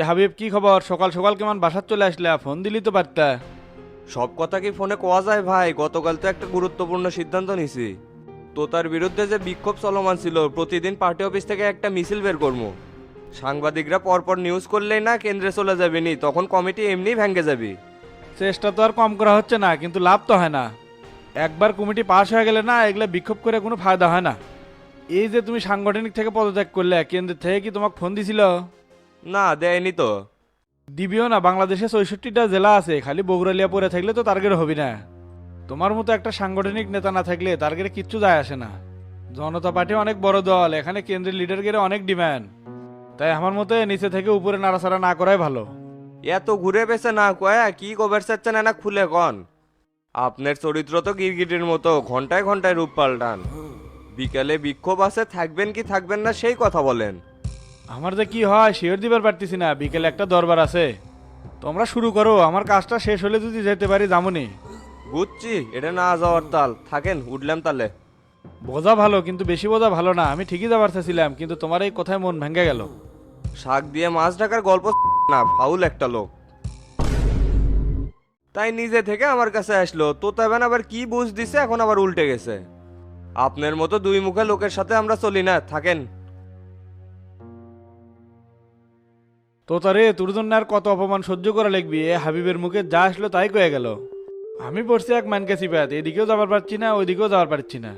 তে হাবিব কি খবর? সকাল সকাল কেমন বাসার চলে আসলে? ফোন দিলি তো পারতা সব কথা কি ফোনে কোয়া যায় ভাই? গতকাল তো একটা গুরুত্বপূর্ণ সিদ্ধান্ত নিছি। তো তার বিরুদ্ধে যে বিক্ষোভ চলমান ছিল প্রতিদিন পার্টি অফিস থেকে একটা মিছিল বের করব সাংবাদিকরা পরপর নিউজ করলেই না কেন্দ্রে চলে যাবে নি তখন কমিটি এমনি ভেঙে যাবে। চেষ্টা তো আর কম করা হচ্ছে না কিন্তু লাভ তো হয় না। একবার কমিটি পাস হয়ে গেলে না এগুলো বিক্ষোভ করে কোনো ফায়দা হয় না। এই যে তুমি সাংগঠনিক থেকে পদত্যাগ করলে কেন্দ্র থেকে কি তোমাকে ফোন দিছিল? না দেয়নি তো। দিবিও না বাংলাদেশে চৌষট্টিটা জেলা আছে খালি বগুড়ালিয়া পড়ে থাকলে তো টার্গেট হবি না। তোমার মতো একটা সাংগঠনিক নেতা না থাকলে টার্গেটে কিচ্ছু যায় আসে না। জনতা পার্টি অনেক বড় দল এখানে কেন্দ্রের লিডার গেলে অনেক ডিমান্ড তাই আমার মতে নিচে থেকে উপরে নাড়াচাড়া না করাই ভালো। এত ঘুরে পেছে না কয়া কি কভার চাচ্ছেন না খুলে কন? আপনার চরিত্র তো গিরগিটির মতো ঘন্টায় ঘন্টায় রূপ পাল্টান। বিকালে বিক্ষোভ আছে থাকবেন কি থাকবেন না সেই কথা বলেন। আমার যে কি হয় শিওর দিবার পারতেছি না। বিকেলে একটা দরবার আছে। তোমরা শুরু করো আমার কাজটা শেষ হলে যদি যেতে পারি যামনি। বুঝছি এটা না যাওয়ার তাল। থাকেন উঠলাম তালে। বোঝা ভালো কিন্তু বেশি বোঝা ভালো না। আমি ঠিকই যাবার চাইছিলাম কিন্তু তোমার এই কথায় মন ভেঙে গেল। শাক দিয়ে মাছ ঢাকার গল্প না ফাউল একটা লোক। তাই নিজে থেকে আমার কাছে আসলো। তো তেবেন আবার কি বুঝ দিছে এখন আবার উল্টে গেছে। আপনার মতো দুই মুখে লোকের সাথে আমরা চলি না। থাকেন। তো তারে তোর জন্য আর কত অপমান সহ্য করা লাগবি? এ হাবিবের মুখে যা আসলো তাই কয়ে গেল। আমি পড়ছি এক মানকে সিপাত এদিকেও যাবার পারছি না ওইদিকেও যাবার পারছি না।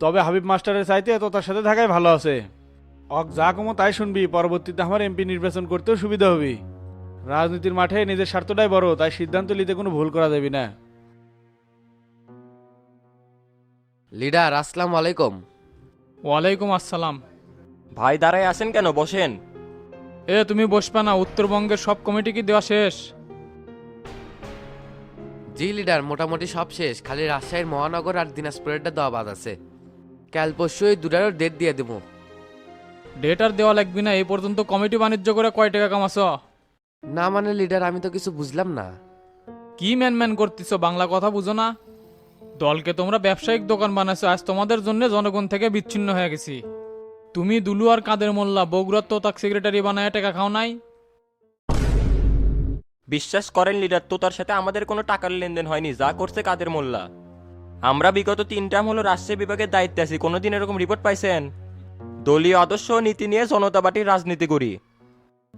তবে হাবিব মাস্টারের চাইতে তো তার সাথে থাকাই ভালো আছে। অক যা কমো তাই শুনবি পরবর্তীতে আমার এমপি নির্বাচন করতেও সুবিধা হবে। রাজনীতির মাঠে নিজের স্বার্থটাই বড় তাই সিদ্ধান্ত নিতে কোনো ভুল করা যাবে না। লিডার আসসালামু আলাইকুম। ওয়ালাইকুম আসসালাম। ভাই দাঁড়ায় আসেন কেন? বসেন। এ তুমি বসবে না উত্তরবঙ্গের সব কমিটি কি দেওয়া শেষ? জি লিডার মোটামুটি সব শেষ। খালি রাজশাহীর মহানগর আর দিনাজপুরেরটা দেওয়া বাদ আছে। কাল পরশু এই দুটারও ডেট দিয়ে দেবো। ডেট আর দেওয়া লাগবে না এই পর্যন্ত কমিটি বাণিজ্য করে কয় টাকা কামাছ? না মানে লিডার আমি তো কিছু বুঝলাম না। কি ম্যান ম্যান করতেছ বাংলা কথা বুঝো না? দলকে তোমরা ব্যবসায়িক দোকান বানাইছো আজ তোমাদের জন্য জনগণ থেকে বিচ্ছিন্ন হয়ে গেছি। তুমি দুলু আর কাদের মোল্লা বগুড়ার তো তাক সেক্রেটারি বানায় টাকা খাও নাই? বিশ্বাস করেন লিডার তো তার সাথে আমাদের কোনো টাকার লেনদেন হয়নি যা করছে কাদের মোল্লা। আমরা বিগত তিন টার্ম হলো রাজশাহী বিভাগের দায়িত্বে আছি কোনোদিন এরকম রিপোর্ট পাইছেন? দলীয় আদর্শ ও নীতি নিয়ে জনতা পার্টির রাজনীতি করি।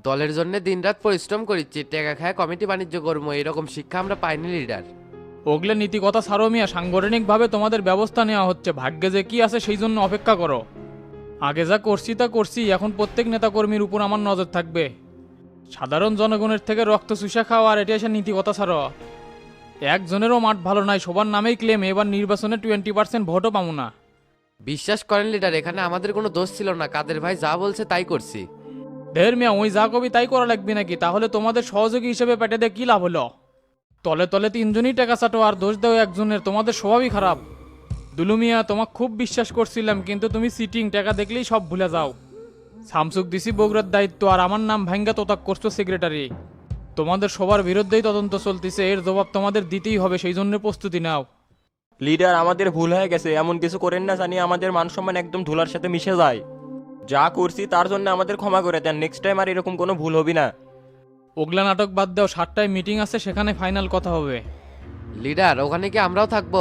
দলের জন্য দিনরাত পরিশ্রম করিচ্ছি টাকা খায় কমিটি বাণিজ্য করব এরকম শিক্ষা আমরা পাইনি লিডার। ওগলে নীতি কথা সারো মিয়া সাংগঠনিকভাবে তোমাদের ব্যবস্থা নেওয়া হচ্ছে ভাগ্যে যে কি আছে সেই জন্য অপেক্ষা করো। আগে যা করছি তা করছি এখন প্রত্যেক নেতাকর্মীর উপর আমার নজর থাকবে। সাধারণ জনগণের থেকে রক্ত চুষা খাওয়া আর এটা এসে নীতি কথা ছাড়ো। একজনেরও মাঠ ভালো নাই সবার নামেই ক্লেম এবার নির্বাচনে টোয়েন্টি পার্সেন্ট ভোটও পাবো না। বিশ্বাস করেন লিডার এখানে আমাদের কোনো দোষ ছিল না কাদের ভাই যা বলছে তাই করছি। ঢের মিয়া ওই যা কবি তাই করা লাগবে নাকি? তাহলে তোমাদের সহযোগী হিসেবে পেটে দিয়ে কী লাভ হলো? তলে তলে তিনজনই টাকা চাটো আর দোষ দেও একজনের তোমাদের স্বভাবই খারাপ। দুলু মিয়া তোমাকে খুব বিশ্বাস করছিলাম কিন্তু তুমি সিটিং টাকা দেখলেই সব ভুলে যাও। সামসুক দিছি বগুড়ার দায়িত্ব আর আমার নাম ভাঙ্গা তোতাক করছ সেক্রেটারি তোমাদের সবার বিরুদ্ধেই তদন্ত চলতেছে এর জবাব তোমাদের দিতেই হবে সেই জন্য প্রস্তুতি নাও। লিডার আমাদের ভুল হয়ে গেছে এমন কিছু করেন না জানি আমাদের মান সম্মান একদম ধুলার সাথে মিশে যায়। যা করছি তার জন্য আমাদের ক্ষমা করে দেন নেক্সট টাইম আর এরকম কোনো ভুল হবে না। ওগলা নাটক বাদ দাও সাতটায় মিটিং আছে সেখানে ফাইনাল কথা হবে। লিডার ওখানে কি আমরাও থাকব?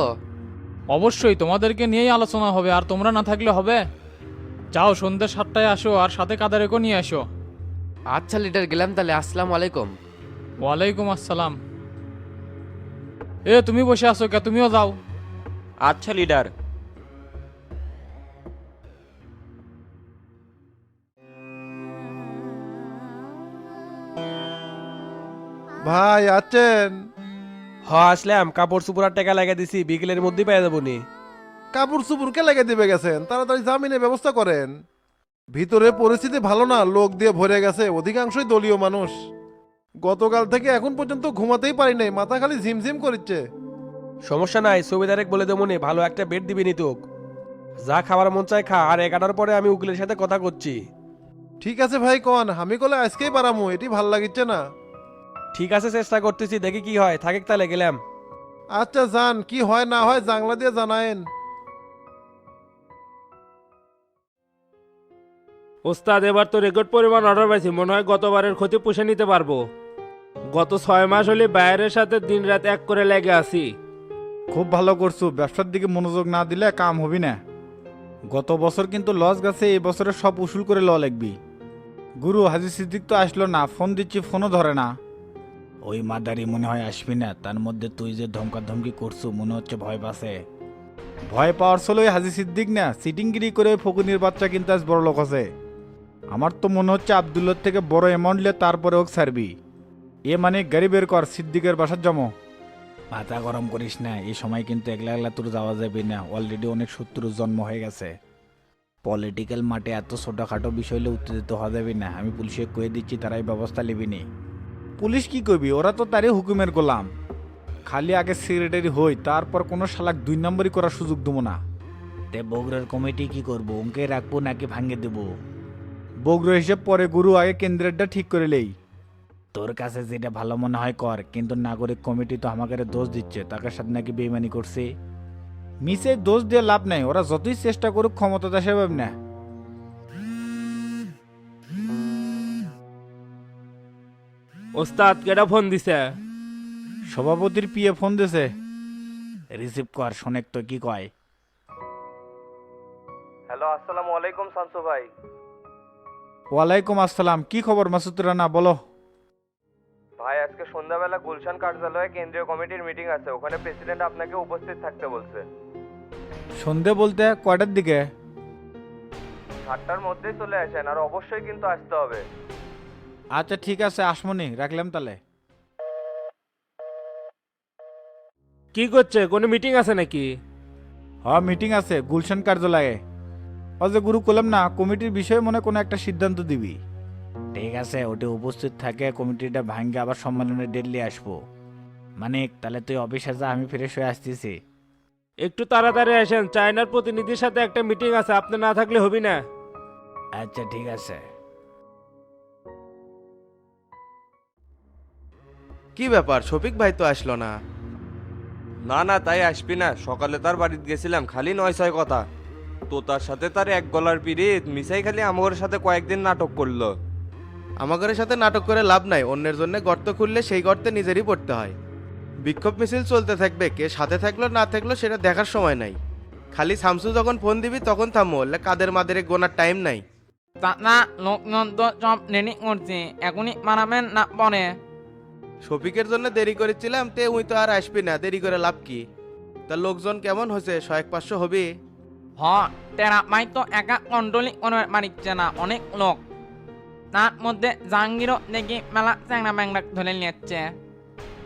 অবশ্যই তোমাদেরকে নিয়েই আলোচনা হবে আর তোমরা না থাকলে হবে। যাও সন্ধ্যে সাতটায় আসো আর সাথে কাদারেকও নিয়ে আসো আচ্ছা লিডার গেলাম তাহলে। আসসালামু আলাইকুম। ওয়ালাইকুম আসসালাম। এ তুমি বসে আছো কে? তুমিও যাও। আচ্ছা লিডার। ভাই আছেন? হ আসলাম। কাপড় চুপড়ার টাকা লাগিয়ে দিছি। বিকেলের মধ্যেই পেয়ে যাব নি। কাপড় চুপুরকে লেগে দিবে গেছেন? তাড়াতাড়ি জামিনের ব্যবস্থা করেন। ভিতরে পরিস্থিতি ভালো না লোক দিয়ে ভরে গেছে। অধিকাংশই দলীয় মানুষ। গতকাল থেকে এখন পর্যন্ত ঘুমাতেই পারি নাই মাথা খালি ঝিমঝিম করছে সমস্যা নাই সুবিধারেক বলে দেবো নি ভালো একটা বেড দিবি নি তোক। যা খাবার মন চায় খা আর এগারোটার পরে আমি উকিলের সাথে কথা করছি। ঠিক আছে ভাই কন আমি কলে আজকেই পারামু এটি ভালো লাগিচ্ছে না। ঠিক আছে চেষ্টা করতেছি দেখি কি হয়। থাকে তাহলে গেলাম। আচ্ছা যান কি হয় না হয় জাংলা দিয়ে জানায়েন। ওস্তাদ এবার তো রেকর্ড পরিমাণ অর্ডার পাইছি মনে হয় গতবারের ক্ষতি পুষে নিতে পারব। গত ছয় মাস হলে বাইরের সাথে দিন রাত এক করে লেগে আছি। খুব ভালো করছ ব্যবসার দিকে মনোযোগ না দিলে কাম হবি না। গত বছর কিন্তু লস গেছে এই বছরে সব উসুল করে ল লাগবি গুরু হাজি সিদ্দিক তো আসলো না ফোন দিচ্ছি ফোনও ধরে না। ওই মাদারি মনে হয় আসবি না তার মধ্যে তুই যে ধমকা ধমকি করছ মনে হচ্ছে ভয় পাসে ভয় পাওয়ার ছিল ওই হাজি সিদ্দিক না সিটিংগিরি করে ফকুনির বাচ্চা কিন্তু আজ বড় লোক আছে। আমার তো মনে হচ্ছে আবদুল্লোর থেকে বড় অ্যামাউন্ট নিলে তারপরে হোক ছাড়বি। এ মানে গাড়ি বের কর সিদ্দিকের বাসার জমো। মাথা গরম করিস না এই সময় কিন্তু একলা একলা তোর যাওয়া যাবে না অলরেডি অনেক শত্রুর জন্ম হয়ে গেছে। পলিটিক্যাল মাঠে এত ছোটখাটো বিষয় হলে উত্তেজিত হওয়া যাবে না আমি পুলিশে কয়ে দিচ্ছি তারাই ব্যবস্থা নেবি নি। পুলিশ কি করবি ওরা তো তারই হুকুমের গোলাম। খালি আগে সেক্রেটারি হই তারপর কোনো শালাক দুই নম্বরই করার সুযোগ দেবো না। তে বগুড়ার কমিটি কি করব? ওকে রাখব নাকি ভাঙে দেবো? বগুড়া হিসেব পরে গুরু আগে কেন্দ্রেরটা ঠিক করে লেই। তোর কাছে যেটা ভালো মনে হয় কর কিন্তু নাগরিক কমিটি তো আমাকে দোষ দিচ্ছে তাকে সাথে নাকি বেইমানি করছে? মিসে দোষ দিয়ে লাভ নাই ওরা যতই চেষ্টা করুক ক্ষমতা দেশে না ওস্তাদ কেটা ফোন দিছে? সভাপতির পিএ ফোন দিছে। রিসিভ কর শোনেক তো কি কয়। হ্যালো আসসালামু আলাইকুম শামসু ভাই। ওয়ালাইকুম আসসালাম কি খবর মাসুদ রানা বলো। ভাই আজকে সন্ধ্যাবেলা গুলশান কার্যালয়ে কেন্দ্রীয় কমিটির মিটিং আছে ওখানে প্রেসিডেন্ট আপনাকে উপস্থিত থাকতে বলছে। সন্ধে বলতে কয়টার দিকে? সাতটার মধ্যেই চলে আসেন আর অবশ্যই কিন্তু আসতে হবে। আচ্ছা ঠিক আছে আসমনি রাখলাম তাহলে। কি করছে? কোনো মিটিং আছে নাকি? হ মিটিং আছে গুলশান কার্যালয়ে। ও যে গুরু করলাম না কমিটির বিষয়ে মনে কোনো একটা সিদ্ধান্ত দিবি। ঠিক আছে ওটি উপস্থিত থাকে কমিটিটা ভাঙ্গে আবার সম্মেলনে ডেলি আসব। মানে তাহলে তুই অফিসে যা আমি ফ্রেশ হয়ে আসতেছি। একটু তাড়াতাড়ি আসেন চায়নার প্রতিনিধির সাথে একটা মিটিং আছে আপনি না থাকলে হবি না। আচ্ছা ঠিক আছে। কি ব্যাপার? শফিক ভাই তো আসলো না। না না তাই আসবি না। সকালে তার বাড়িতে গেছিলাম খালি নয় ছয় কথা। তো তার সাথে তার এক গলার পিরিত মিসাই খালি আমার সাথে কয়েকদিন নাটক করল। আমাদের সাথে নাটক করে লাভ নাই অন্যের জন্য গর্ত খুললে সেই গর্তে নিজেরই পড়তে হয়। বিক্ষোভ মিছিল চলতে থাকবে কে সাথে থাকল না থাকল সেটা দেখার সময় নাই। খালি শামসু যখন ফোন দিবি তখন থামো বললে কাদের মাদের গোনার টাইম নাই। তা না লোকজন তো সব নেনি করছে এখনই মারাবেন না পরে। শফিকের জন্য দেরি করেছিলাম তে উই তো আর আসবি না দেরি করে লাভ কি? তা লোকজন কেমন হয়েছে? শয়েক পাঁচশো হবে? হ টেরা মাই তো একা কন্ট্রোলই করে মারিচ্ছে না অনেক লোক। তার মধ্যে জাহাঙ্গীরও দেখি মেলা চ্যাংরা ব্যাংরা ধরে নিচ্ছে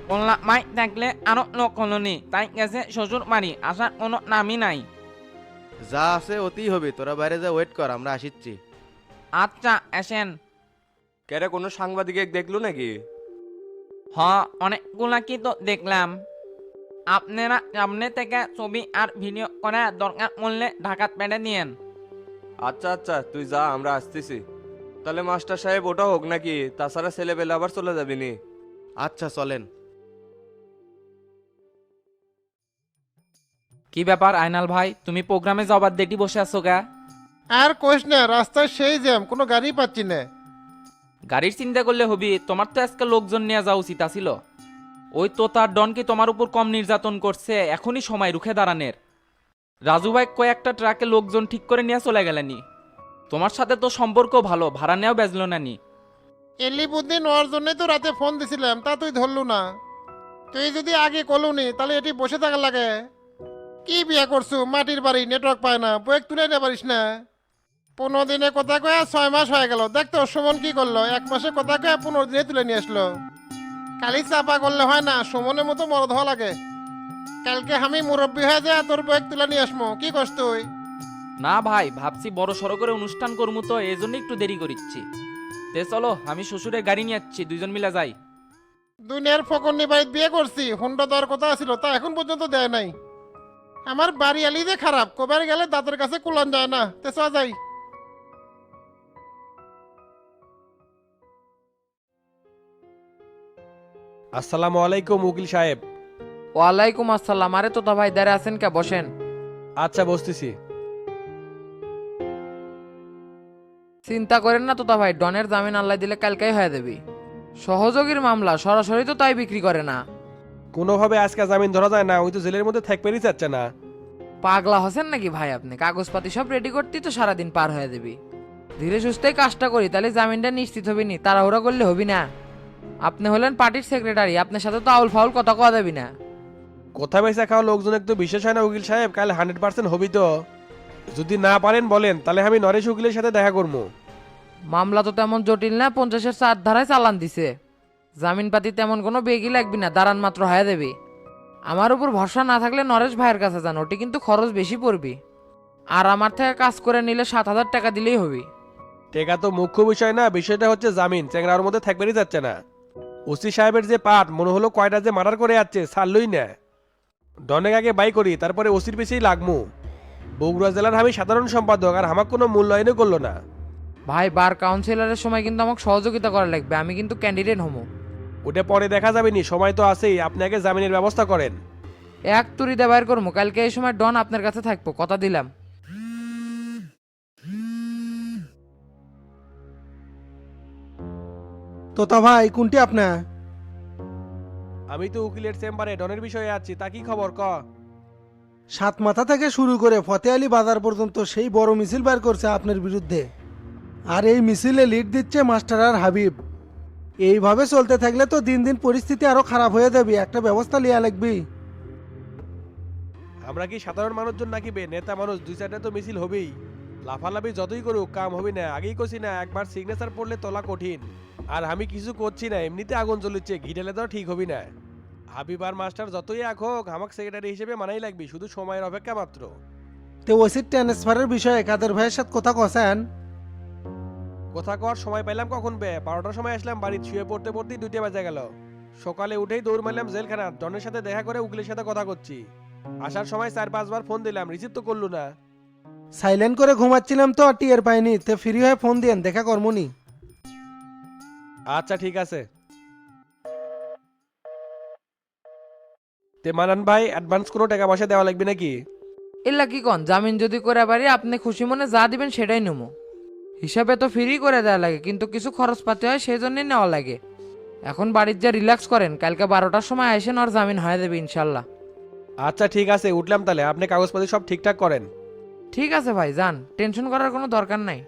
কল্লা মাই থাকলে আরও লোক হলনি তাই গেছে শ্বশুর বাড়ি আসার কোনো নামই নাই। যা আছে অতি হবে তোরা বাইরে যা ওয়েট কর আমরা আসিচ্ছি। আচ্ছা আসেন। কেরে কোনো সাংবাদিকে দেখল নাকি? হ অনেকগুলা কি তো দেখলাম। আপনারা সামনে থেকে ছবি আর ভিডিও করে দরকার মূল্যে ঢাকাত পেটে নিয়েন। আচ্ছা আচ্ছা তুই যা আমরা আসতেছি। তাহলে মাস্টার সাহেব ওটা হোক নাকি? তাছাড়া ছেলেবেলে আবার চলে যাবি নি? আচ্ছা চলেন। কি ব্যাপার আইনাল ভাই তুমি প্রোগ্রামে যাবার দেটি বসে আছো গা? আর কোষ না রাস্তায় সেই জ্যাম কোনো গাড়ি পাচ্ছি না। গাড়ির চিন্তা করলে হবি, তোমার তো আজকে লোকজন নিয়ে যাওয়া উচিত আছিল। ওই তো তার ডন কি তোমার উপর কম নির্যাতন করছে, এখনই সময়, রুখে দাঁড়ানের। রাজু ভাই কয়েকটা ট্রাকে লোকজন ঠিক করে নিয়ে চলে গেলেনি। তোমার সাথে তো সম্পর্ক ভালো, ভাড়া নেওয়া বেজলো না নি। এলি বুদ্ধি নেওয়ার জন্যই তো রাতে ফোন দিছিলাম, তা তুই ধরলু না। তুই যদি আগে কলুনি, তাহলে এটি বসে থাকা লাগে। কি বিয়া করছু? মাটির বাড়ি নেটওয়ার্ক পায় না বয়েক তুলে নিতে পারিস না। পনেরো দিনে কথা কয়ে ছয় মাস হয়ে গেল। দেখ তো সুমন কি করল? এক মাসে কথা কয়ে পনেরো দিনে তুলে নিয়ে আসলো। কালি চাপা করলে হয় না সুমনের মতো মরদ হওয়া লাগে। কালকে আমি মুরব্বী হয়ে যায় তোর বয়েক তুলে নিয়ে আসব কি করছ তুই? না ভাই ভাবছি বড় সড়ো করে অনুষ্ঠান করব তো এই জন্য একটু দেরি করিচ্ছি। তে চলো আমি শ্বশুরের গাড়ি নিয়ে যাচ্ছি দুইজন মিলে যাই। দুনিয়ার ফকরনি বাড়িতে বিয়ে করছি হুন্ডা দেওয়ার কথা ছিল তা এখন পর্যন্ত দেয় নাই। আমার বাড়ি আলি যে খারাপ কবার গেলে দাঁতের কাছে কুলন যায় না। তে যাই। আসসালামু আলাইকুম উকিল সাহেব। ওয়ালাইকুম আসসালাম। আরে তো ভাই দাঁড়ে আছেন কে? বসেন। আচ্ছা বসতেছি। চিন্তা করেন না তোতা ভাই ডনের জামিন আল্লাহ দিলে কালকেই হয়ে দেবি সহযোগীর মামলা সরাসরি তো তাই বিক্রি করে না। কোনোভাবে আজকে জামিন ধরা যায় না ওই তো জেলের মধ্যে থাকবেই চাচ্ছে না। পাগলা হসেন নাকি ভাই আপনি? কাগজপাতি সব রেডি করতেই তো সারাদিন পার হয়ে দেবি ধীরে সুস্থেই কাজটা করি তাহলে জামিনটা নিশ্চিত হবি নি তাড়াহুড়া করলে হবি না। আপনি হলেন পার্টির সেক্রেটারি আপনার সাথে তো আউল ফাউল কথা কওয়া দেবি না। কোথা বেসা খাওয়া লোকজন একটু বিশেষ হয় না উকিল সাহেব কাল হান্ড্রেড পার্সেন্ট হবি তো। যদি না পারেন বলেন তাহলে আমি নরেশ উকিলের সাথে দেখা করব মামলা তো তেমন জটিল না পঞ্চাশের চার ধারায় চালান দিছে। জামিনপাতি তেমন কোনো বেগই লাগবি না দাঁড়ান মাত্র হয়ে দেবি। আমার উপর ভরসা না থাকলে নরেশ ভাইয়ের কাছে যান ওটি কিন্তু খরচ বেশি পড়বি। আর আমার থেকে কাজ করে নিলে সাত হাজার টাকা দিলেই হবি। টেকা তো মুখ্য বিষয় না বিষয়টা হচ্ছে জামিন চেংরার মধ্যে থাকবেরই যাচ্ছে না। ওসি সাহেবের যে পাট মনে হলো কয়টা যে মার্ডার করে যাচ্ছে ছাড়লই না। ডনেক আগে বাই করি তারপরে ওসির পিছিয়েই লাগমু। বগুড়া জেলার আমি সাধারণ সম্পাদক আর আমার কোনো মূল্যায়নও করল না। ভাই বার কাউন্সিলরের সময় কিন্তু আমাকে সহযোগিতা করা লাগবে আমি কিন্তু ক্যান্ডিডেট হমু। ওটা পরে দেখা যাবে নি সময় তো আছেই আপনি আগে জামিনের ব্যবস্থা করেন। এক তুরিতে বাইর করব কালকে এই সময় ডন আপনার কাছে থাকব কথা দিলাম। তোতা ভাই কোনটি আপনার? আমি তো উকিলের চেম্বারে ডনের বিষয়ে আছি তা কি খবর? ক। সাত মাথা থেকে শুরু করে ফতে আলী বাজার পর্যন্ত সেই বড় মিছিল বার করছে আপনার বিরুদ্ধে। আর এই মিছিলে লিড দিচ্ছে মাস্টার আর হাবিব। এইভাবে চলতে থাকলে তো দিন দিন পরিস্থিতি আরও খারাপ হয়ে যাবে একটা ব্যবস্থা লিয়া লাগবে। আমরা কি সাধারণ মানুষজন নাকি বে? নেতা মানুষ দুই সাইডে তো মিছিল হবেই। লাফালাফি যতই করুক কাম হবে না আগেই কছি না একবার সিগনেচার পড়লে তোলা কঠিন। আর আমি কিছু করছি না এমনিতে আগুন জ্বলিচ্ছে ঘিটেলে তো ঠিক হবি না। হাবিবার মাস্টার যতই এক হোক আমাকে সেক্রেটারি হিসেবে মানাই লাগবে শুধু সময়ের অপেক্ষা মাত্র। তো ওসির ট্রান্সফারের বিষয়ে কাদের ভাইয়ের সাথে কথা কছেন? কোথা কর সময় পেলাম কখন বে? বারোটার সময় আসলাম বাড়ি শুয়ে পড়তে পড়তেই দুইটা বাজে গেল। সকালে উঠেই দৌড় মারলাম জেলখানা ডনের সাথে দেখা করে উকিলের সাথে কথা করছি। আসার সময় চার পাঁচবার ফোন দিলাম রিসিভ তো করল না। সাইলেন্ট করে ঘুমাচ্ছিলাম তো আর টিয়ার পাইনি তে ফ্রি হয়ে ফোন দিয়েন দেখা কর্মনি। আচ্ছা ঠিক আছে। তে মানান ভাই অ্যাডভান্স কোনো টাকা পয়সা দেওয়া লাগবে নাকি? এল্লা কি কন জামিন যদি করে পারি আপনি খুশি মনে যা দিবেন সেটাই নেব। হিসাবে তো ফ্রি করে দেওয়া লাগে কিন্তু কিছু খরচ খরচপাতি হয় সেই জন্যই নেওয়া লাগে। এখন বাড়ির যা রিল্যাক্স করেন কালকে বারোটার সময় আসেন আর জামিন হয়ে দেবে ইনশাল্লাহ। আচ্ছা ঠিক আছে উঠলাম তাহলে। আপনি কাগজপত্র সব ঠিকঠাক করেন। ঠিক আছে ভাই যান। টেনশন করার কোনো দরকার নাই।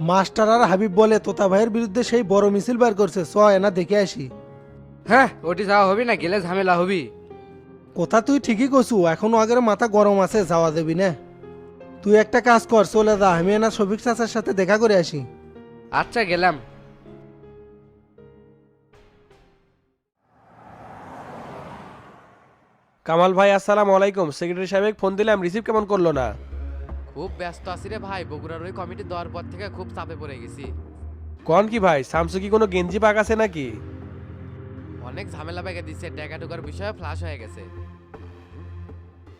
মাস্টার আর হাবিব বলে তোতা ভাইয়ের বিরুদ্ধে সেই বড় মিছিল বের করছে। চ এনা দেখে আসি। হ্যাঁ ওটি যাওয়া হবি না গেলে ঝামেলা হবি। কথা তুই ঠিকই কছু এখনও আগের মাথা গরম আছে যাওয়া দেবি না। তুই একটা কাজ কর চলে যা আমি এনা শফিক চাচার সাথে দেখা করে আসি। আচ্ছা গেলাম। কামাল ভাই আসসালামু আলাইকুম। সেক্রেটারি সাহেব ফোন দিলাম রিসিভ কেমন করল না? খুব ব্যস্ত আছি রে ভাই বগুড়ার ওই কমিটি দেওয়ার পর থেকে খুব চাপে পড়ে গেছি। কন কি ভাই সামসু কি কোনো গেঞ্জি পাক আছে নাকি? অনেক ঝামেলা বেগে দিচ্ছে টাকা ঢোকার বিষয়ে ফ্লাশ হয়ে গেছে।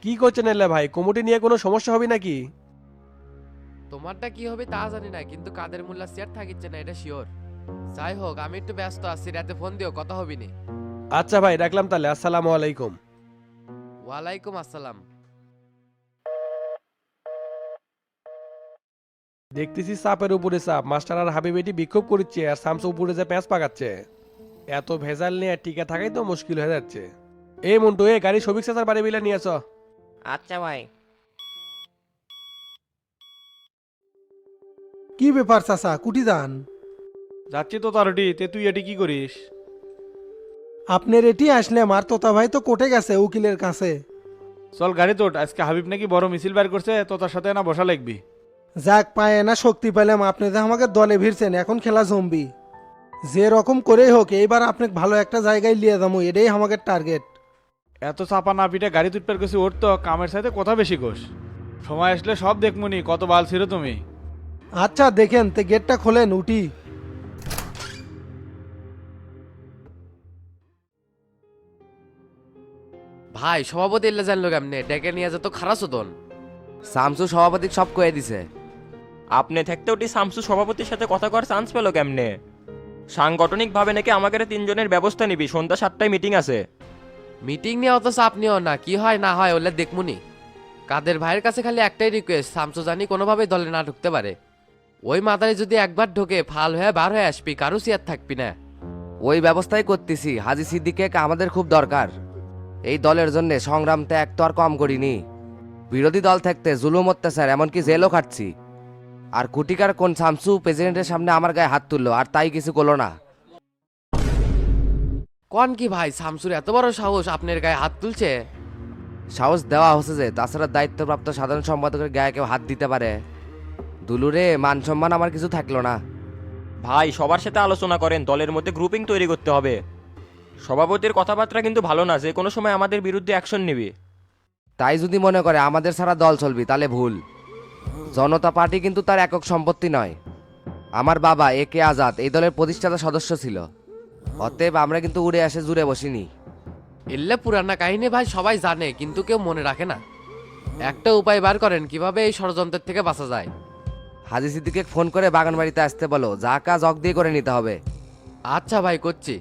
কি করছেন এলে ভাই কমিটি নিয়ে কোনো সমস্যা হবে নাকি? তোমারটা কি হবে তা জানি না কিন্তু কাদের মোল্লা চেয়ার থাকিচ্ছে না এটা শিওর যাই হোক আমি একটু ব্যস্ত আছি রাতে ফোন দিও কথা হবি নি। আচ্ছা ভাই রাখলাম তাহলে আসসালামু আলাইকুম। ওয়ালাইকুম আসসালাম। দেখতেছি চাপের উপরে চাপ মাস্টার আর হাবিব এটি বিক্ষোভ করছে আর সামসু উপরে যে প্যাঁচ পাকাচ্ছে। এত ভেজাল নিয়ে টিকে থাকাই তো মুশকিল হয়ে যাচ্ছে। এই মন্টু এ গাড়ি সবিক চাচার বাড়ি বিলে নিয়ে আসো। আচ্ছা ভাই। কি ব্যাপার চাচা কুটি যান? যাচ্ছি তো তার তারটি তে তুই এটি কি করিস? আপনার এটি আসলে আর তোতা ভাই তো কোটে গেছে উকিলের কাছে। চল গাড়ি তোট আজকে হাবিব নাকি বড় মিছিল বের করছে তো তার সাথে না বসা লাগবি। যাক পায় না শক্তি পেলাম আপনি যে আমাকে দলে ভিড়ছেন এখন খেলা জমবি। যে রকম করেই হোক এইবার আপনাকে ভালো একটা জায়গায় নিয়ে যাব এটাই আমাকে টার্গেট এত চাপা না পিঠে গাড়ি তুটপের করছি ওর তো কামের সাথে কথা বেশি কোষ। সময় আসলে সব দেখমুনি কত বাল ছিল তুমি। আচ্ছা দেখেন তে গেটটা খোলেন উঠি। ভাই সভাপতি এলে জানলো কেমনে? ডেকে নিয়ে যেত খারাপ হতন শামসু সভাপতি সব কয়ে দিছে। আপনি থাকতে ওটি শামসু সভাপতির সাথে কথা করার চান্স পেল কেমনে? সাংগঠনিকভাবে নাকি আমাকে তিনজনের ব্যবস্থা নিবি? সন্ধ্যা সাতটায় মিটিং আছে। মিটিং নিয়ে অত চাপ নিও না কি হয় না হয় ওলে দেখমুনি। কাদের ভাইয়ের কাছে খালি একটাই রিকোয়েস্ট শামসু জানি কোনোভাবেই দলে না ঢুকতে পারে। ওই মাদারে যদি একবার ঢোকে ফাল হয়ে বার হয়ে আসবি কারও সিয়ার থাকবি না। ওই ব্যবস্থাই করতেছি হাজি সিদ্দিকে আমাদের খুব দরকার। এই দলের জন্য সংগ্রাম ত্যাগ তো আর কম করিনি। বিরোধী দল থাকতে জুলুম অত্যাচার এমনকি জেলও খাটছি। আর কুটিকার কোন শামসু প্রেসিডেন্টের সামনে আমার গায়ে হাত তুললো আর তাই কিছু করল না। কন কি ভাই শামসুর এত বড় সাহস আপনার গায়ে হাত তুলছে? সাহস দেওয়া হচ্ছে যে তাছাড়া দায়িত্বপ্রাপ্ত সাধারণ সম্পাদকের গায়ে কেউ হাত দিতে পারে। দুলুরে মান সম্মান আমার কিছু থাকল না। ভাই সবার সাথে আলোচনা করেন দলের মধ্যে গ্রুপিং তৈরি করতে হবে। সভাপতির কথাবার্তা কিন্তু ভালো না যে কোনো সময় আমাদের বিরুদ্ধে অ্যাকশন নেবে। তাই যদি মনে করে আমাদের ছাড়া দল চলবি তাহলে ভুল। জনতা পার্টি কিন্তু তার একক সম্পত্তি নয়। আমার বাবা এ কে আজাদ এই দলের প্রতিষ্ঠাতা সদস্য ছিল। অতএব আমরা কিন্তু উড়ে আসে জুড়ে বসিনি। এলে পুরানা কাহিনী ভাই সবাই জানে কিন্তু কেউ মনে রাখে না। একটা উপায় বার করেন কীভাবে এই ষড়যন্ত্রের থেকে বাঁচা যায়? হাজি সিদ্দিকে ফোন করে বাগান বাড়িতে আসতে বলো যা কাজ অক দিয়ে করে নিতে হবে। আচ্ছা ভাই করছি।